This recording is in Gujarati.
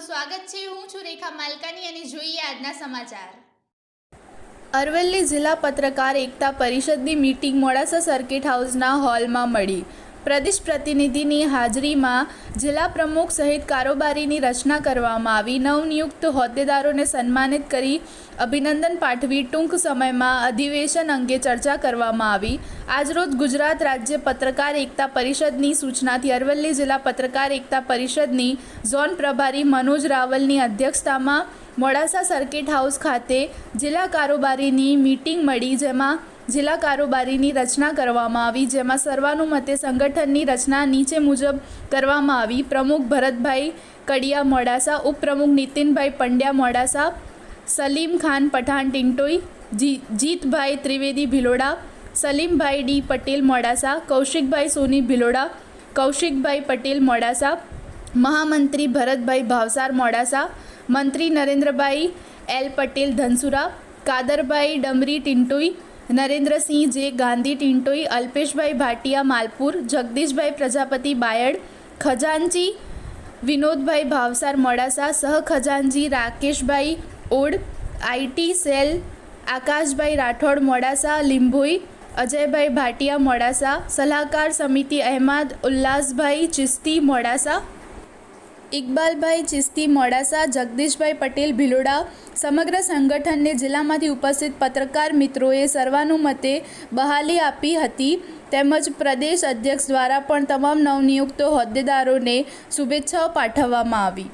સ્વાગત છે. હું છું રેખા માલકાની અને જોઈએ આજના સમાચાર. અરવલ્લી જિલ્લા પત્રકાર એકતા પરિષદની મીટિંગ મોડાસા સર્કિટ હાઉસના હોલમાં મળી. પ્રદેશ પ્રતિનિધિની હાજરીમાં જિલ્લા પ્રમુખ સહિત કારોબારીની રચના કરવામાં આવી. નવનિયુક્ત હોદ્દેદારોને સન્માનિત કરી અભિનંદન પાઠવી ટૂંક સમયમાં અધિવેશન અંગે ચર્ચા કરવામાં આવી. આજરોજ ગુજરાત રાજ્ય પત્રકાર એકતા પરિષદની સૂચનાથી અરવલ્લી જિલ્લા પત્રકાર એકતા પરિષદની ઝોન પ્રભારી મનોજ રાવલની અધ્યક્ષતામાં મોડાસા સર્કિટ હાઉસ ખાતે જિલ્લા કારોબારીની મીટિંગ મળી, જેમાં જિલ્લા કારોબારીની રચના કરવામાં આવી, જેમાં સર્વાનુમતે સંગઠનની રચના નીચે મુજબ કરવામાં આવી. પ્રમુખ ભરતભાઈ કડિયા મોડાસા, ઉપપ્રમુખ નીતિનભાઈ પંડ્યા મોડાસા, સલીમ ખાન પઠાણ ટિંટોઈ જીતભાઈ ત્રિવેદી ભિલોડા, સલીમભાઈ ડી પટેલ મોડાસા, કૌશિકભાઈ સોની ભિલોડા, કૌશિકભાઈ પટેલ મોડાસા, મહામંત્રી ભરતભાઈ ભાવસાર મોડાસા, મંત્રી નરેન્દ્રભાઈ એલ પટેલ ધનસુરા, કાદરભાઈ ડમરી ટિન્ટોઈ નરેન્દ્રસિંહ જે, ગાંધી ટિન્ટોઈ અલ્પેશભાઈ ભાટિયા માલપુર, જગદીશભાઈ પ્રજાપતિ બાયડ ખજાનજી વિનોદભાઈ ભાવસાર મોડાસા સહખજાનજી રાકેશભાઈ ઓડ, આઈટી સેલ, આકાશભાઈ રાઠોડ મોડાસા લીંભોઈ અજયભાઈ ભાટિયા મોડાસા, સલાહકાર સમિતિ અહેમદ, ઉલ્લાસભાઈ ચિસ્તી મોડાસા ઇકબાલભાઈ ચિસ્તી, મોડાસા, જગદીશભાઈ પટેલ, ભિલોડા સમગ્ર સંગઠનને જિલ્લામાંથી ઉપસ્થિત પત્રકાર મિત્રોએ સર્વાનુમતે બહાલી આપી હતી. તેમજ પ્રદેશ અધ્યક્ષ દ્વારા પણ તમામ નવનિયુક્ત હોદ્દેદારોને શુભેચ્છાઓ પાઠવવામાં આવી.